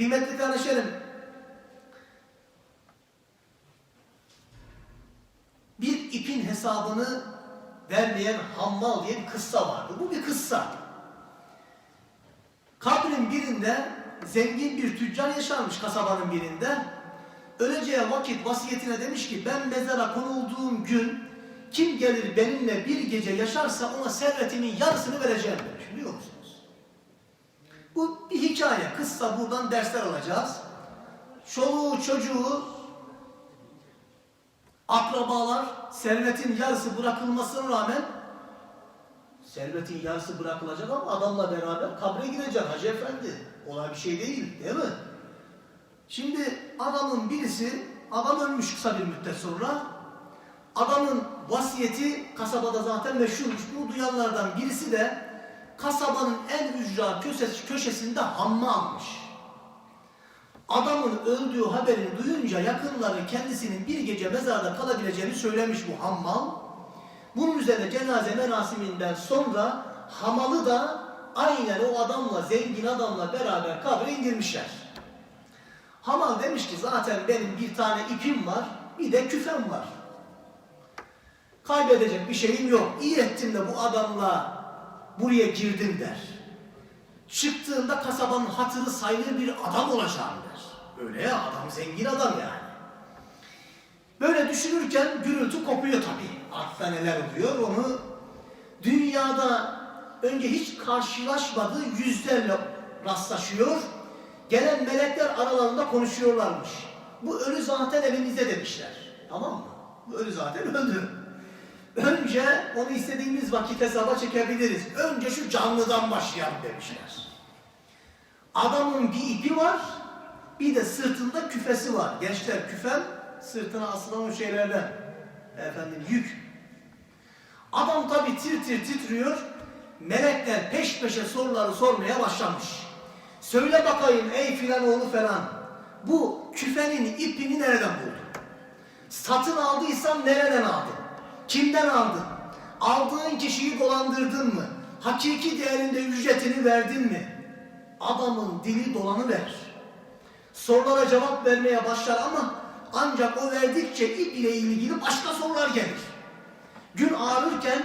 Kıymetli kardeşlerim, bir ipin hesabını vermeyen hammal diye bir kıssa vardı. Bu bir kıssa. Kabrin birinde zengin bir tüccar yaşarmış kasabanın birinde. Öleceği vakit vasiyetine demiş ki ben mezara konulduğum gün kim gelir benimle bir gece yaşarsa ona servetimin yarısını vereceğim demiş. Biliyor musunuz? Hikaye. Kıssa buradan dersler alacağız. Çoluğu çocuğu akrabalar servetin yarısı bırakılmasına rağmen servetin yarısı bırakılacak ama adamla beraber kabre girecek Hacı Efendi. Olay bir şey değil değil mi? Şimdi adamın birisi, adam ölmüş kısa bir müddet sonra. Adamın vasiyeti kasabada zaten meşhurmuş. Bu duyanlardan birisi de kasabanın en ücra köşesi, köşesinde hamma almış. Adamın öldüğü haberini duyunca yakınları kendisinin bir gece mezarda kalabileceğini söylemiş bu hammal. Bunun üzerine cenaze merasiminden sonra hamalı da aynen o adamla, zengin adamla beraber kabre indirmişler. Hamal demiş ki zaten benim bir tane ipim var, bir de küfem var. Kaybedecek bir şeyim yok. İyi ettim de bu adamla buraya girdim der. Çıktığında kasabanın hatırı sayılır bir adam olacağım der. Öyle ya adam zengin adam yani. Böyle düşünürken gürültü kopuyor tabii. Altta neler oluyor onu dünyada önce hiç karşılaşmadığı yüzlerle rastlaşıyor. Gelen melekler aralarında konuşuyorlarmış. Bu ölü zaten elimizde demişler. Tamam mı? Bu ölü zaten öldü. Önce onu istediğimiz vakit hesaba çekebiliriz. Önce şu canlıdan başlayalım demişler. Adamın bir ipi var, bir de sırtında küfesi var. Gençler küfen sırtına asılan o şeylerden. Efendim yük. Adam tabi tir tir titriyor. Melekler peş peşe soruları sormaya başlamış. Söyle bakayım ey filan oğlu falan. Bu küfenin ipini nereden buldun? Satın aldıysan nereden aldın? Kimden aldın? Aldığın kişiyi dolandırdın mı? Hakiki değerinde ücretini verdin mi? Adamın dili dolanı ver. Sorulara cevap vermeye başlar ama ancak o verdikçe ip ile ilgili başka sorular gelir. Gün ağrırken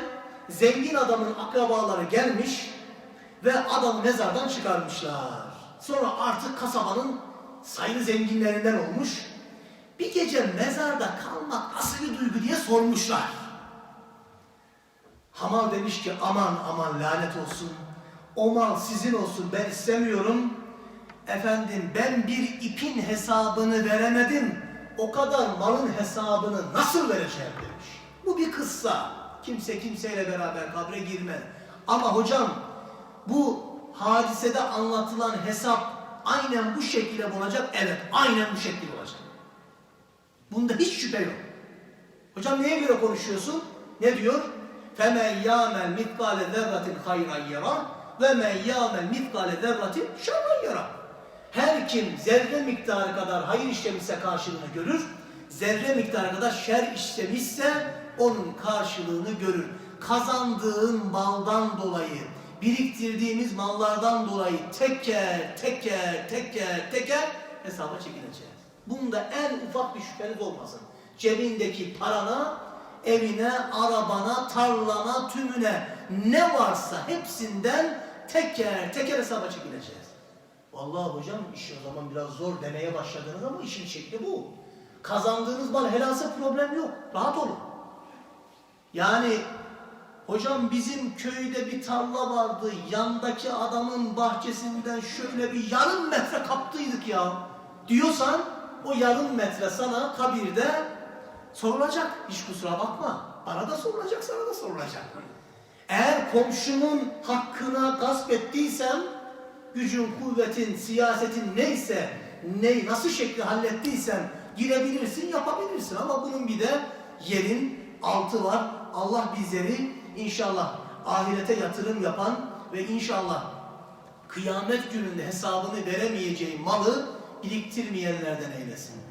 zengin adamın akrabaları gelmiş ve adamı mezardan çıkarmışlar. Sonra artık kasabanın sayılı zenginlerinden olmuş. Bir gece mezarda kalmak nasıl bir duygu diye sormuşlar. Hamal demiş ki aman aman lanet olsun. O mal sizin olsun ben istemiyorum. Efendim ben bir ipin hesabını veremedim. O kadar malın hesabını nasıl vereceğim demiş. Bu bir kıssa. Kimse kimseyle beraber kabre girmez. Ama hocam bu hadisede anlatılan hesap aynen bu şekilde olacak. Evet aynen bu şekilde olacak. Bunda hiç şüphe yok. Hocam neye göre konuşuyorsun? Ne diyor? فَمَنْ يَعْمَلْ مِثْقَالَ ذَرَّةٍ خَيْرًا يَرَى وَمَنْ يَعْمَلْ مِثْقَالَ ذَرَّةٍ شَرًّا يَرَى Her kim zerre miktarı kadar hayır işlemişse karşılığını görür, zerre miktarı kadar şer işlemişse onun karşılığını görür. Kazandığın maldan dolayı, biriktirdiğimiz mallardan dolayı teker teker teker teker hesaba çekileceğiz. Bunda en ufak bir şüpheniz olmasın. Cebindeki parana, evine, arabana, tarlana, tümüne ne varsa hepsinden teker teker hesaba çekileceğiz. Vallahi hocam iş o zaman biraz zor demeye başladınız ama işin şekli bu. Kazandığınız mal helalse problem yok. Rahat olun. Yani hocam bizim köyde bir tarla vardı. Yandaki adamın bahçesinden şöyle bir yarım metre kaptıydık ya. Diyorsan o yarım metre sana kabirde sorulacak. Hiç kusura bakma. Bana da sorulacak, sana da sorulacak. Eğer komşunun hakkına gasp ettiysem, gücün, kuvvetin, siyasetin neyse, ne, nasıl şekli hallettiysen girebilirsin, yapabilirsin. Ama bunun bir de yerin altı var. Allah bizleri inşallah ahirete yatırım yapan ve inşallah kıyamet gününde hesabını veremeyeceği malı biriktirmeyenlerden eylesin.